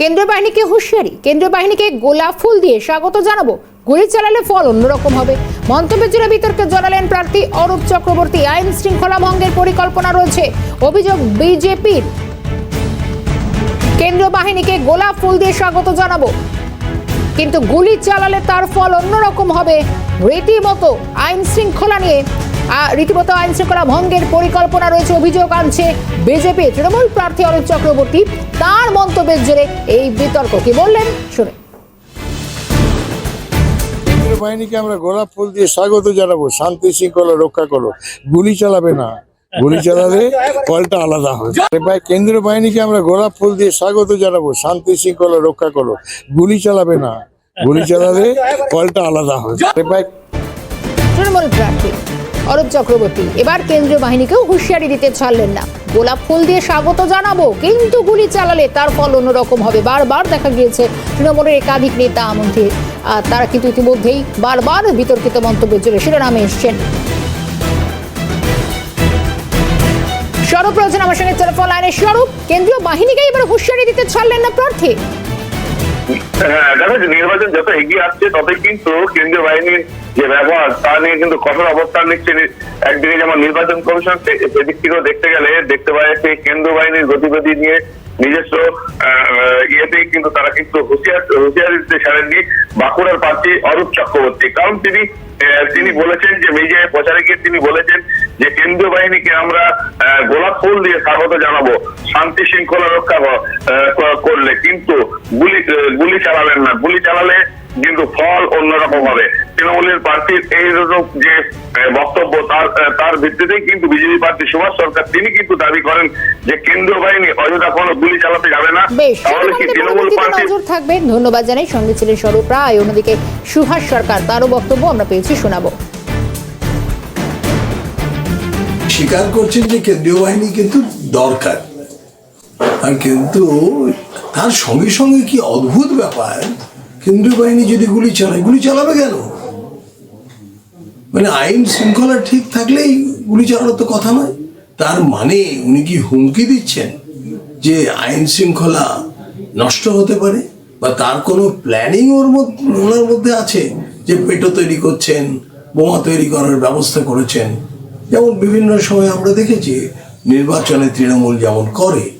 কেন্দ্রীয় বাহিনীকে হুঁশিয়ারি কেন্দ্রীয় বাহিনীকে গোলাপ ফুল দিয়ে স্বাগত জানাব। গুলি চালালে ফল অন্যরকম হবে। মন্তব্যের জুড়ে বিতর্কে জানালেন প্রার্থী অরূপ চক্রবর্তী। আইন শৃঙ্খলা ভঙ্গের পরিকল্পনা রয়েছে। অভিযোগ, বিজেপির। কেন্দ্রীয় বাহিনীকে গোলাপ ফুল দিয়ে স্বাগত জানাব। কিন্তু গুলি চালালে তার ফল অন্যরকম হবে। রীতিমতো আইন শৃঙ্খলা নিয়ে রীতিমতো আইন শৃঙ্খলা ভঙ্গের পরিকল্পনা রয়েছে অভিযোগ আনছে বিজেপি। তৃণমূল প্রার্থী অরূপ চক্রবর্তী তার মন্তব্যের জেরে এই বিতর্ক। কি বললেন? শুনে বাহিনীকে আমরা গোলাপ ফুল দিয়ে স্বাগত জানাব। শান্তি শৃঙ্খলা রক্ষা করো। গুলি চালাবে না। গুলি চালালে ফলটা আলাদা হবে ভাই কেন্দ্রীয় বাহিনীকে আমরা গোলাপ ফুল দিয়ে স্বাগত জানাব। শান্তি শৃঙ্খলা রক্ষা করো। গুলি চালাবে না। গুলি চালালে ফলটা আলাদা হবে ভাই তৃণমূল প্রার্থী। অরূপ চক্রবর্তী। এবার কেন্দ্রীয় বাহিনীকেও হুঁশিয়ারি দিতে ছাড়লেন না। গোলাপ ফুল দিয়ে স্বাগত জানাব কিন্তু গুলি চালালে তার ফল অন্যরকম হবে। বারবার দেখা গিয়েছে তৃণমূলের একাধিক নেতা আহ, তারা কিন্তু ইতিমধ্যেই বারবার বিতর্কিত মন্তব্যের জন্য শিরোনামে এসছেন। স্বরূপ রয়েছেন আমার সঙ্গে টেলিফোন লাইনে। স্বরূপ কেন্দ্রীয় বাহিনীকে এবার হুঁশিয়ারি দিতে ছাড়লেন না প্রার্থী। হ্যাঁ দেখো নির্বাচন যত এগিয়ে আসছে, ততই কিন্তু কেন্দ্রীয় বাহিনীর যে ব্যবহার, তা নিয়ে কিন্তু কঠোর অবস্থান নিচ্ছে। একদিকে যেমন নির্বাচন কমিশন সেদিক থেকেও দেখতে গেলে দেখতে পাওয়া যাচ্ছে কেন্দ্রীয় বাহিনীর গতিবিধি নিয়ে নিজস্ব ইয়েতেই কিন্তু তারা কিন্তু হুঁশিয়ার দিতে ছাড়েননি বাঁকুড়ার প্রার্থী অরূপ চক্রবর্তী। কারণ তিনি তিনি বলেছেন যে মিডিয়ায় প্রচারে গিয়ে তিনি বলেছেন যে কেন্দ্রীয় বাহিনীকে আমরা গোলাপ ফুল দিয়ে স্বাগত জানাব, শান্তি শৃঙ্খলা রক্ষা করলে। কিন্তু গুলি গুলি চালালেন না। গুলি চালালে কিন্তু ফল অন্যরকম হবে তৃণমূলের প্রার্থীর এই রকম যে বক্তব্য তার তার ভিত্তিতেই কিন্তু বিজেপি প্রার্থী সুভাষ সরকার তিনি কিন্তু দাবি করেন যে কেন্দ্রীয় বাহিনী অযথা কোনো গুলি চালাতে যাবে না। তাহলে কি তৃণমূল প্রার্থী থাকবে। ধন্যবাদ জানাই সঙ্গে ছিলেন স্বরূপ রায় অন্যদিকে সুভাষ সরকার। তারও বক্তব্য আমরা পেয়েছি শোনাবো। স্বীকার করছেন যে কেন্দ্রীয় বাহিনী কিন্তু দরকার। আর কিন্তু তার সঙ্গে সঙ্গে কি অদ্ভুত ব্যাপার কেন্দ্রীয় বাহিনী যদি গুলি চালায়, গুলি চালাবে কেন? মানে আইন শৃঙ্খলা ঠিক থাকলেই গুলি চালানোর তো কথা নয়। তার মানে উনি কি হুমকি দিচ্ছেন যে আইন শৃঙ্খলা নষ্ট হতে পারে? বা তার কোনো প্ল্যানিং ওর মধ্যে, ওনার মধ্যে আছে যে পেটো তৈরি করছেন, বোমা তৈরি করার ব্যবস্থা করেছেন? যেমন বিভিন্ন সময় আমরা দেখেছি, নির্বাচনে তৃণমূল যেমন করে